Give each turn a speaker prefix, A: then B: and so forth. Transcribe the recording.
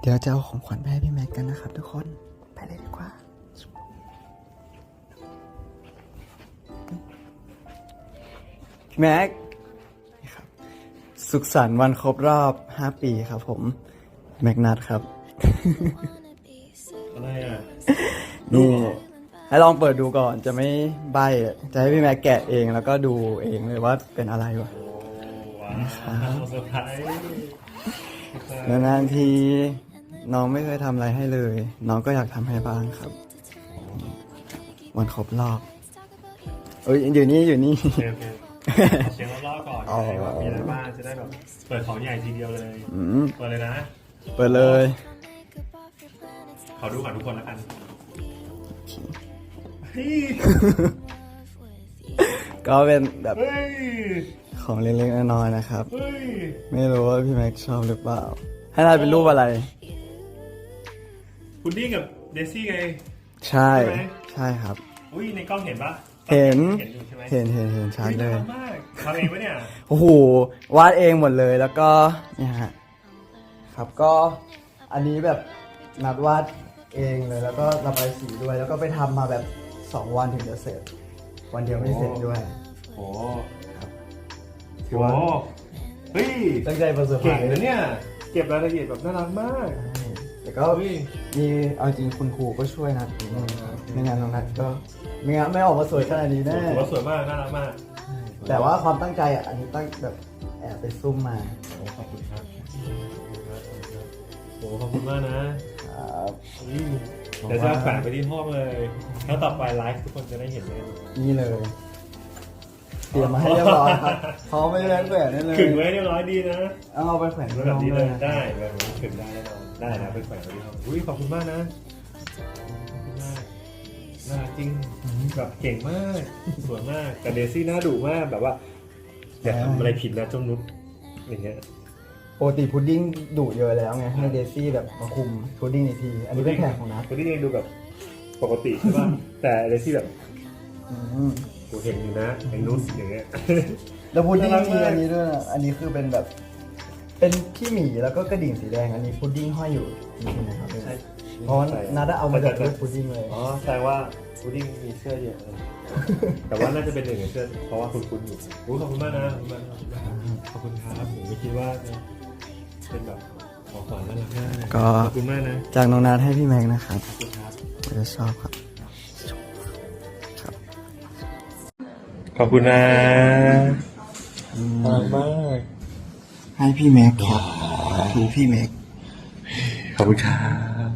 A: เดี๋ยวจะเอาของขวัญไปให้พี่แม็กกันนะครับทุกคน ไปเลยดีกว่า พี่แม็กนี่ครับ สุขสันต์วันครบรอบ 5 ปีครับผม แม็กนัทครับ
B: อะไรอะ
A: นี่ให้ลองเปิดดูก่อนจะไม่ใบอะจะให้พี่แม็กแกะเองแล้วก็ดูเองเลยว่าเป็นอะไรวะ
B: โอ้ว้าวเซอร์ไพรส์
A: นานๆที น้องไม่เคยทำอะไรให้เลย น้องก็อยากทำให้บ้างครับ วันครบรอบเอ้ยอยู่นี่อยู่นี่
B: โอเคโอเคเสียงรอบๆก่อน
A: อ๋อ
B: ว่ามีอะไรบ้างจะได้แบบเปิดของใหญ่ทีเดียวเลย
A: อืม
B: เปิดเลยนะ
A: เปิดเลย
B: ขอดูก่อนทุกคนแล้วกันเฮ้ย
A: ก็เป็นแบบ
B: เฮ้ย
A: ของเล็กๆน้อยๆนะครับ
B: เฮ้ย
A: ไม่รู้ว่าพี่แม็กชอบหรือเปล่า ให้ทายเป็นรูปอะไร
B: พุดดิ้งกับเดซี่ไง
A: ใช่
B: ใช่ไหม
A: ใช่ครับ
B: อุ้ยในกล้องเห็นปะ
A: เห็น
B: เห็นอยู่ใช่ไหม
A: เห็นเห็นเห็นชัดเลย
B: ฮ้น่ารักมากทำเองปะเนี่ย
A: โอ้โห วาดเองหมดเลยแล้วก็เนี่ยฮะครับก็อันนี้แบบนัดวาดเองเลยแล้วก็ระบายสีด้วย แล้วก็ไปทำมาแบบ 2 วันถึงจะเสร็จ วันเดียวไม่เสร็จด้วย
B: โอ้
A: ถือ
B: โห
A: ว่า
B: เฮ้ย
A: ตั้งใจประสบ
B: เก่งนะเนี่ย เก็บรายละเอียดแบบน่ารักมาก
A: แต่ก็
B: เฮ้ย
A: มีเอาจริงคุณครูก็ช่วยนัดนิดนึงครับไม่งั้นน้องนัดก็ไม่งั้นไม่ออกมาสวยขนาดนี้แน่
B: ถือว่าสวยมากน่ารักมาก
A: แต่ว่าความตั้งใจอะอันนี้ตั้งแบบแอบไปซุ่มมา
B: โอ้ขอบคุณครับโอ้ขอบคุณมากนะครับอืมเดี๋ยวจะแฝงไปที่ห้องเลยแล้วต่อไปไลฟ์ทุกคนจะได้เห็นเลย
A: นี่เลย เตรียมมาให้เรียบร้อยครับพร้อมไปแล้แขวนได้เลย
B: ขึงไว้เรียบร้อยดีนะ
A: เอาไปแขวน
B: แล้ว
A: ที่
B: แบ
A: ห้
B: บ
A: อง
B: นี้
A: เล
B: เลยย
A: นะ
B: ได้แบบนี้ขึงได้แน่นอนได้นะไปแฝงไว้ที่ห้องอุ้ยขอบคุณมากนะขอบคุณมากน่ารักจริงแบบเก่งมากสวยมากแต่เดซี่น่าดุมากแบบว่าอย่าทำอะไรผิดนะเจ้านุชอย่างเงี้ย
A: ปกติพุดดิ้งดุเยอะแล้วไงให้เดซี่แบบมาคุมพุดดิ้งอีกที อันนี้เป็นแผนของนัด
B: คนที่ยังดูแบบปกติใช่ป่ะ แต่เดซี่แบบ
A: อืม
B: กูเห็นอยู่นะไอ้นุชอย่างเงี้ย
A: แล้วพุดดิ้ง
B: น่ารัก
A: มี
B: มาก
A: อันนี้ด้วยนะอันนี้คือเป็นแบบ เป็นพี่หมีแล้วก็กระดิ่งสีแดง อันนี้พุดดิ้งห้อยอยู่นี่นะครับเพราะว่านัดเอามาจากรูปพุดดิ้งเลย
B: อ๋อแสดงว่าพุดดิ้งมีเสื้อเยอะเลยแต่ว่าน่าจะเป็นหนึ่งในเสื้อเพราะว่าคุณคุณอยู่อุ้ยขอบคุณมากนะขอบคุณมากขอบคุณครับผมไม่คิดว่าจะเป็นแบบของขวัญน่ารักมาก
A: ก็
B: ขอบคุณมากนะ
A: จากน้องนัดให้พี่แม็กนะครับ
B: ขอบคุณครับ
A: ผมจะชอบครับ
B: ขอบคุณนะน่ารักมาก
A: ให้พี่แม็กครับทูพี่แม็ก
B: ขอบคุณครับ